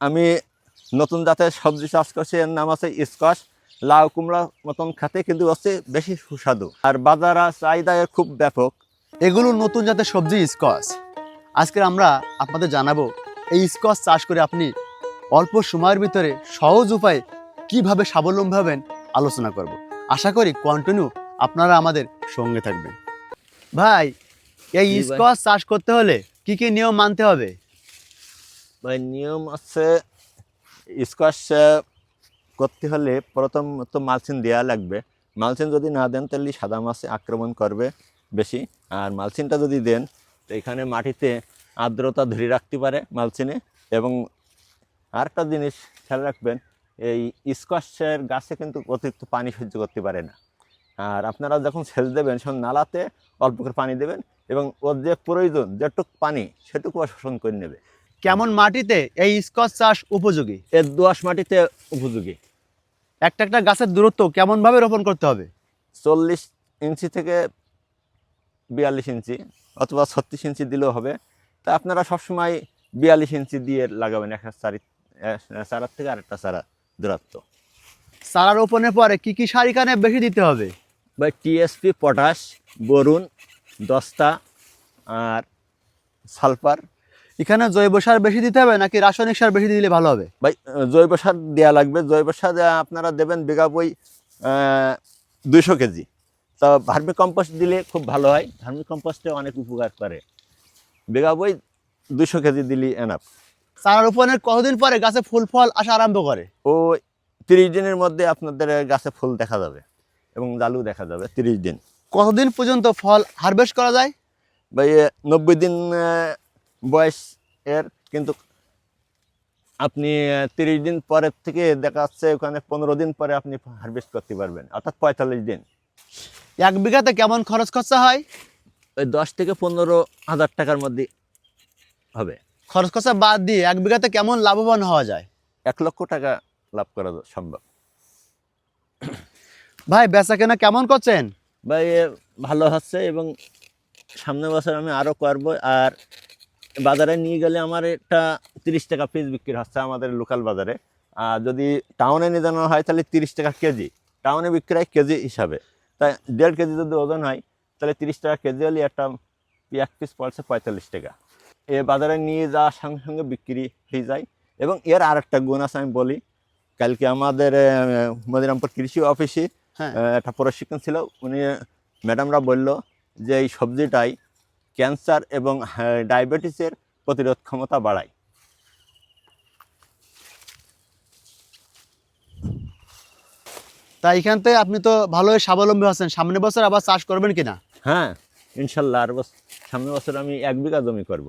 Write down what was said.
আমি নতুন জাতের সবজি চাষ করছি এর নাম আছে স্কোয়াশ লাউ কুমড়া মতন খেতে কিন্তু হচ্ছে বেশি সুস্বাদু। আর বাজার চাহিদা এর খুব ব্যাপক। এগুলো নতুন জাতের সবজি স্কোয়াশ আজকে আমরা আপনাদের জানাব এই স্কোয়াশ চাষ করে আপনি অল্প সময়ের ভিতরে সহজ উপায়ে কীভাবে স্বাবলম্বী হবেন আলোচনা করব। আশা করি কন্টিনিউ আপনারা আমাদের সঙ্গে থাকবেন। ভাই এই স্কোয়াশ চাষ করতে হলে কি কি নিয়ম মানতে হবে? ভাই, নিয়ম আছে, স্কোয়াশ করতে হলে প্রথম তো মালচিন দেওয়া লাগবে। মালচিন যদি না দেন, তাহলে সাদা মাছে আক্রমণ করবে বেশি। আর মালচিনটা যদি দেন, তো এখানে মাটিতে আর্দ্রতা ধরে রাখতে পারে মালচিনে। এবং আরেকটা জিনিস খেয়াল রাখবেন, এই স্কোয়াশের গাছে কিন্তু অতিরিক্ত পানি সহ্য করতে পারে না। আর আপনারা যখন সেচ দেবেন, সেখন নালাতে অল্প করে পানি দেবেন এবং ওর যে প্রয়োজন, যেটুক পানি, সেটুকু শোষণ করে নেবে। কেমন মাটিতে এই স্কচ চাষ উপযোগী? এর দোআঁশ মাটিতে উপযোগী। একটা একটা গাছের দূরত্ব কেমনভাবে রোপণ করতে হবে? চল্লিশ ইঞ্চি থেকে বিয়াল্লিশ ইঞ্চি অথবা ছত্রিশ ইঞ্চি দিলেও হবে। তা আপনারা সবসময় বিয়াল্লিশ ইঞ্চি দিয়ে লাগাবেন একটা চারি চারার থেকে আরেকটা চারা দূরত্ব। চারা রোপণের পরে কি কি সার এখানে বেশি দিতে হবে? বা টিএসপি পটাশ বরুণ দস্তা আর সালফার। এখানে জৈব সার বেশি দিতে হবে নাকি রাসায়নিক সার বেশি দিলে ভালো হবে? ভাই জৈব সার দেওয়া লাগবে। জৈব সার আপনারা দেবেন বিঘা বই দুইশো কেজি। তা ভার্মি কম্পোস্ট দিলে খুব ভালো হয়। ভার্মি কম্পোস্টে অনেক উপকার করে। বিঘা বই দুইশো কেজি দিলে এনাফ চারা রোপণের কতদিন পরে গাছে ফুল ফল আসা আরম্ভ করে? ও তিরিশ দিনের মধ্যে আপনাদের গাছে ফুল দেখা যাবে এবং জালু দেখা যাবে তিরিশ দিন। কতদিন পর্যন্ত ফল হারভেস্ট করা যায়? ভাই নব্বই দিন বয়স এর কিন্তু আপনি তিরিশ দিন পরের থেকে দেখা যাচ্ছে ওখানে পনেরো দিন পরে আপনি হারভেস্ট করতে পারবেন অর্থাৎ পঁয়তাল্লিশ দিন। এক বিঘাতে কেমন খরচ খরচা হয়? ওই দশ থেকে পনেরো হাজার টাকার মধ্যে হবে। খরচ খরচা বাদ দিয়ে এক বিঘাতে কেমন লাভবান হওয়া যায়? এক লক্ষ টাকা লাভ করা সম্ভব। ভাই বেচা কেনা কেমন করছেন? ভাই ভালো হচ্ছে এবং সামনের বছর আমি আরও করব আর বাজারে নিয়ে গেলে আমার একটা তিরিশ টাকা পিস বিক্রি হচ্ছে আমাদের লোকাল বাজারে। আর যদি টাউনে নিয়ে যাওয়া হয় তাহলে তিরিশ টাকা কেজি। টাউনে বিক্রি হয় কেজি হিসাবে। তাই দেড় কেজি যদি ওজন হয় তাহলে তিরিশ টাকা কেজি হলে একটা এক পিস পড়ছে পঁয়তাল্লিশ টাকা। এ বাজারে নিয়ে যাওয়ার সঙ্গে সঙ্গে বিক্রি হয়ে যায়। এবং এর আর একটা গুণ আছে আমি বলি কালকে আমাদের মদিরামপুর কৃষি অফিসে হ্যাঁ। একটা প্রশিক্ষণ ছিল। উনি ম্যাডামরা বলল যে এই সবজিটাই ক্যান্সার এবং হ্যাঁ, ডায়াবেটিসের প্রতিরোধ ক্ষমতা বাড়ায়। তাই এখান থেকে আপনি তো ভালোই স্বাবলম্বী আছেন সামনের বছর আবার চাষ করবেন কিনা? হ্যাঁ ইনশাল্লাহ আর বছর সামনের বছর আমি এক বিঘা জমি করব।